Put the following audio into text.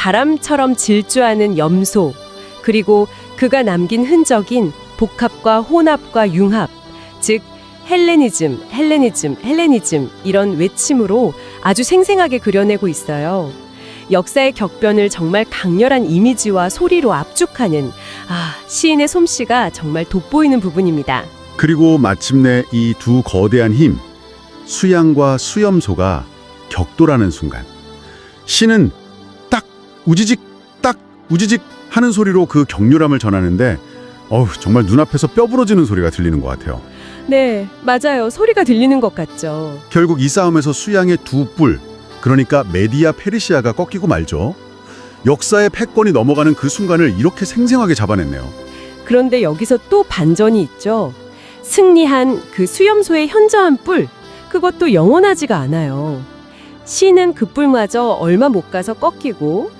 바람처럼 질주하는 염소, 그리고 그가 남긴 흔적인 복합과 혼합과 융합, 즉 헬레니즘, 헬레니즘, 헬레니즘 이런 외침으로 아주 생생하게 그려내고 있어요. 역사의 격변을 정말 강렬한 이미지와 소리로 압축하는 아, 시인의 솜씨가 정말 돋보이는 부분입니다. 그리고 마침내 이 두 거대한 힘, 수양과 수염소가 격돌하는 순간 딱 우지직 딱 우지직 하는 소리로 그 격렬함을 전하는데 어우 정말 눈앞에서 뼈 부러지는 소리가 들리는 것 같아요. 네, 맞아요. 소리가 들리는 것 같죠. 결국 이 싸움에서 수양의 두 뿔, 그러니까 메디아 페르시아가 꺾이고 말죠. 역사의 패권이 넘어가는 그 순간을 이렇게 생생하게 잡아냈네요. 그런데 여기서 또 반전이 있죠. 승리한 그 수염소의 현저한 뿔, 그것도 영원하지가 않아요. 시는 그 뿔마저 얼마 못 가서 꺾이고